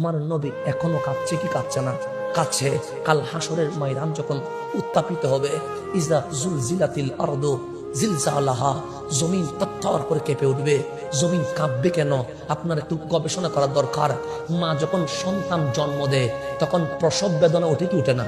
আমার নবী এখনও কাঁদছে কি কাঁদছে না? কাছে কাল হাসরের ময়দান যখন উত্তাপিত হবে, ইজা জুল জিলাতিল আরদ জিলজালাহা, জমিন তত্তর করে কেঁপে উঠবে। জমিন কাঁপবে কেন? আপনার একটু গবেষণা করা দরকার। মা যখন সন্তান জন্ম দেয়, তখন প্রসব বেদনা ওঠে কি উঠে না?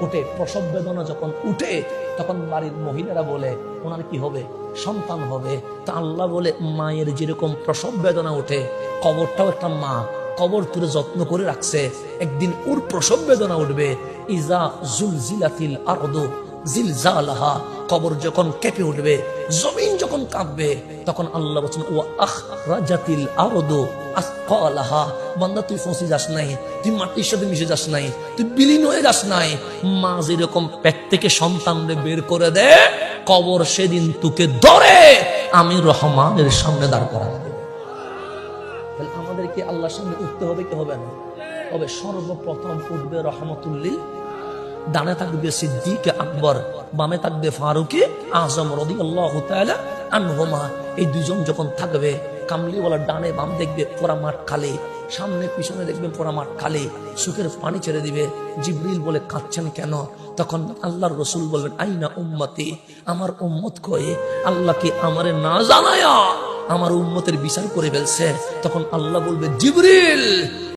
উঠে প্রসব বেদনা যখন উঠে, তখন বাড়ির মহিলারা বলে, ওনার কি হবে? সন্তান হবে। তা আল্লাহ বলে, মায়ের যেরকম প্রসব বেদনা ওঠে, কবরটাও একটা মা। কবর তুলে যত্ন করে রাখছে। একদিন ওর প্রসব বেদনা উঠবে। ইজা জুলজিলাতিল আরদু জিলজালাহা। কবর যখন কেঁপে উঠবে, জমিন যখন কাঁপবে, তখন আল্লাহ বলছেন ও আখ রাজাতিল আরদু আসকালাহা। বান্দা, তুই ফসি যাস নাই, তুই মাটির সাথে মিশে যাস নাই, তুই বিলীন হয়ে যাস নাই। মা যেরকম পেট থেকে সন্তানরে বের করে দে কবর সেদিন তোকে ধরে, আমি রহমানের সামনে দাঁড় করা দেবে তাহলে আমাদেরকে আল্লাহর সামনে উঠতে হবে, কি হবে না? তবে সর্বপ্রথম উঠবে রহমতুল্লিল, ডানে থাকবে সিদ্দিক আকবর, বামে থাকবে ফারুকি আজম রদি আল্লাহ আনহুমা। এই দুজন যখন থাকবে, কামলিওয়ালা ডানে বাম দেখবে পোড়া মাঠ খালি, সামনে পিছনে দেখবেন পোড়া মাঠ খালি সুখের পানি ছেড়ে দিবে। জিবরিল বলে কাঁদছেন কেন? তখন আল্লাহর রসুল বলবেন আইনা উম্মতি, আমার উম্মত কয়ে আল্লাহ কি আমারে না জানায়া? আমার উম্মতের বিচার করে ফেলছে। তখন আল্লাহ বলবে জিবরিল!